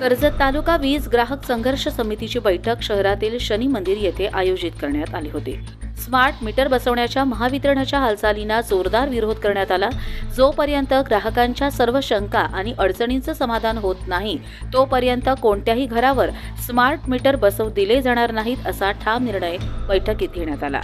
कर्जत तालुका वीज ग्राहक संघर्ष समितीची बैठक शहरातील शनी मंदिर येथे आयोजित करण्यात आली होती. स्मार्ट मीटर बसवण्याच्या महावितरणाच्या हालचालींना जोरदार विरोध करण्यात आला. जोपर्यंत ग्राहकांच्या सर्व शंका आणि अडचणींचं समाधान होत नाही तोपर्यंत कोणत्याही घरावर स्मार्ट मीटर बसवू दिले जाणार नाहीत असा ठाम निर्णय बैठकीत घेण्यात आला.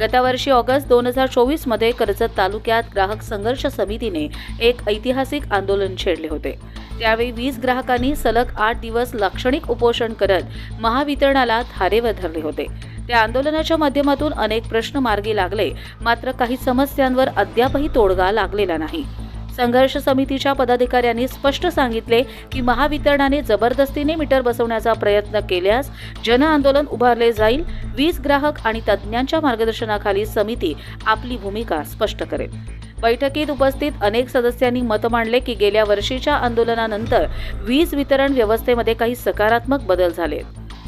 गतवर्षी ऑगस्ट दोन हजार चोवीसमध्ये कर्जत तालुक्यात ग्राहक संघर्ष समितीने एक ऐतिहासिक आंदोलन छेडले होते. त्यावेळी वीज ग्राहकांनी सलग आठ दिवस लाक्षणिक उपोषण करत महावितरणाला धारेवर धरले होते. त्या आंदोलनाच्या माध्यमातून अनेक प्रश्न मार्गी लागले. मात्र काही समस्यांवर अद्यापही तोडगा लागलेला नाही. संघर्ष समितीच्या पदाधिकाऱ्यांनी स्पष्ट सांगितले की महावितरणाने जबरदस्तीने मीटर बसवण्याचा प्रयत्न केल्यास जन आंदोलन उभारले जाईल वीज ग्राहक आणि तज्ज्ञांच्या मार्गदर्शनाखाली समिती आपली भूमिका स्पष्ट करेल. बैठकीत उपस्थित अनेक सदस्यांनी मत मांडले की गेल्या वर्षीच्या आंदोलनानंतर वीज वितरण व्यवस्थेमध्ये काही सकारात्मक बदल झाले.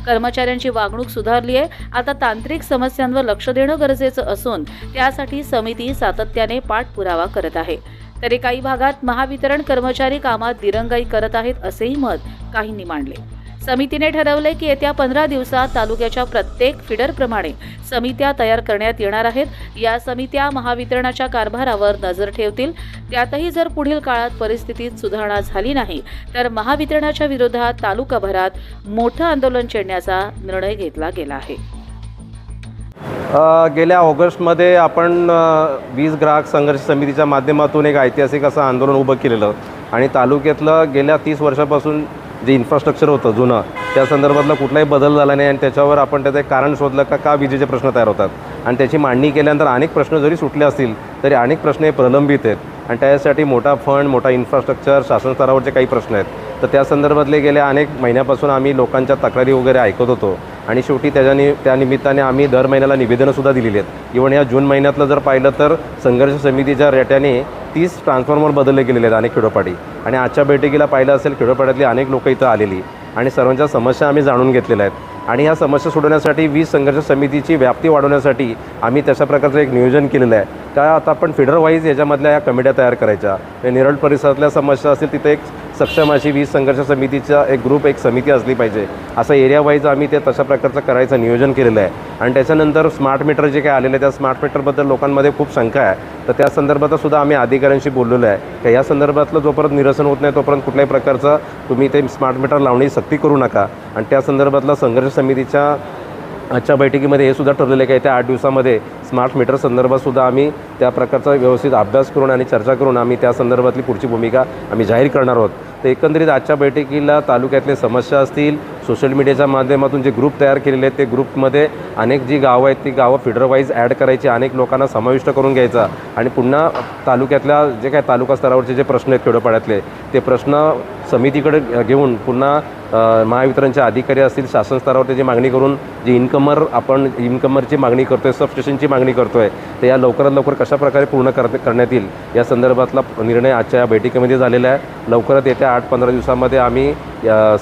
कर्मचाऱ्यांची वागणूक सुधारली आहे. आता तांत्रिक समस्यांवर लक्ष देणं गरजेचं असून त्यासाठी समिती सातत्याने पाठपुरावा करत आहे. तरी काही भागात महावितरण कर्मचारी कामात दिरंगाई करत आहेत असेही मत काहींनी मांडले. समितीने ठरवले की येत्या पंधरा दिवसात तालुक्याच्या प्रत्येक फिडरप्रमाणे समित्या तयार करण्यात येणार आहेत. या समित्या महावितरणाच्या कारभारावर नजर ठेवतील. त्यातही जर पुढील काळात परिस्थितीत सुधारणा झाली नाही तर महावितरणाच्या विरोधात तालुकाभरात मोठं आंदोलन छेडण्याचा निर्णय घेतला गेला आहे. गेल्या ऑगस्टमध्ये आपण वीज ग्राहक संघर्ष समितीच्या माध्यमातून एक ऐतिहासिक असं आंदोलन उभं केलेलं आणि तालुक्यातलं गेल्या तीस वर्षापासून जे इन्फ्रास्ट्रक्चर होतं जुनं त्या संदर्भातला कुठलाही बदल झाला नाही आणि त्याच्यावर आपण त्याचं एक कारण शोधलं का का विजेचे प्रश्न तयार होतात? आणि त्याची मांडणी केल्यानंतर अनेक प्रश्न जरी सुटले असतील तरी अनेक प्रश्न हे प्रलंबित आहेत. आणि त्यासाठी मोठा फंड मोठा इन्फ्रास्ट्रक्चर शासन स्तरावरचे काही प्रश्न आहेत. तर त्या संदर्भातले गेल्या अनेक महिन्यापासून आम्ही लोकांच्या तक्रारी वगैरे ऐकत होतो. आणि शेवटी त्याच्यानी त्या निमित्ताने आम्ही दर महिन्याला निवेदनंसुद्धा दिलेली आहेत. इव्हन या जून महिन्यातलं जर पाहिलं तर संघर्ष समितीच्या रेट्याने तीस ट्रान्सफॉर्मर बदलले गेलेले आहेत अनेक खेडोपाडी. आणि आजच्या बैठकीला पाहिलं असेल खेडोपाड्यातली अनेक लोकं इथं आलेली. आणि सर्वांच्या समस्या आम्ही जाणून घेतलेल्या आहेत. आणि ह्या समस्या सोडवण्यासाठी वीज संघर्ष समितीची व्याप्ती वाढवण्यासाठी आम्ही तशा प्रकारचं एक नियोजन केलेलं आहे. त्या आता आपण फिडर वाईज याच्यामधल्या या कमिट्या तयार करायच्या? या निरळ परिसरातल्या समस्या असतील तिथे एक सक्षम अशी वीज संघर्ष समितीचा एक ग्रुप एक समिती असली पाहिजे. असं एरिया वाईज आम्ही ते तशा प्रकारचं करायचं नियोजन केलेलं आहे. आणि त्याच्यानंतर स्मार्ट मीटर जे काय आहे त्या स्मार्ट मीटरबद्दल लोकांमध्ये खूप शंका आहे. तर त्या संदर्भात सुद्धा आम्ही अधिकाऱ्यांशी बोललेलो आहे. का या संदर्भातलं जोपर्यंत निरसन होत नाही तोपर्यंत कुठल्याही प्रकारचं तुम्ही ते स्मार्ट मीटर लावण्याची सक्ती करू नका. आणि त्या संदर्भातला संघर्ष समितीच्या आजच्या बैठकीमध्ये हे सुद्धा ठरलेलं आहे की येत्या आठ दिवसामध्ये स्मार्ट मीटर संदर्भातसुद्धा आम्ही त्या प्रकारचा व्यवस्थित अभ्यास करून आणि चर्चा करून आम्ही त्या संदर्भातली पुढची भूमिका आम्ही जाहीर करणार आहोत. तर एकंदरीत आजच्या बैठकीला तालुक्यातले समस्या असतील सोशल मीडियाच्या माध्यमातून जे ग्रुप तयार केलेले आहेत ते ग्रुपमध्ये अनेक जी गावं आहेत ती गावं फिडरवाईज ॲड करायची अनेक लोकांना समाविष्ट करून घ्यायचा आणि पुन्हा तालुक्यातल्या जे काय तालुका स्तरावरचे जे प्रश्न आहेत खेडोपाड्यातले ते प्रश्न समितीकडे घेऊन पुन्हा महावितरणच्या महावितरणचे अधिकारी असतील शासन स्तरावर त्याची मागणी करून जी इन्कमर आपण इन्कमरची मागणी करतोय सबस्टेशनची मागणी करतोय तर या लवकरात लवकर कशाप्रकारे पूर्ण कर करण्यात येईल या संदर्भातला निर्णय आजच्या या बैठकीमध्ये झालेला आहे. लवकरात येत्या आठ पंधरा दिवसामध्ये आम्ही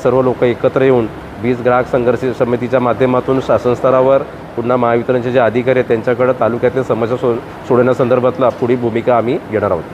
सर्व लोक एकत्र येऊन वीज ग्राहक संघर्ष समितीच्या माध्यमातून शासन स्तरावर पुन्हा महावितरणचे जे अधिकारी आहेत त्यांच्याकडे तालुक्यातील समस्या सो सोडवण्यासंदर्भातला पुढील भूमिका आम्ही घेणार आहोत.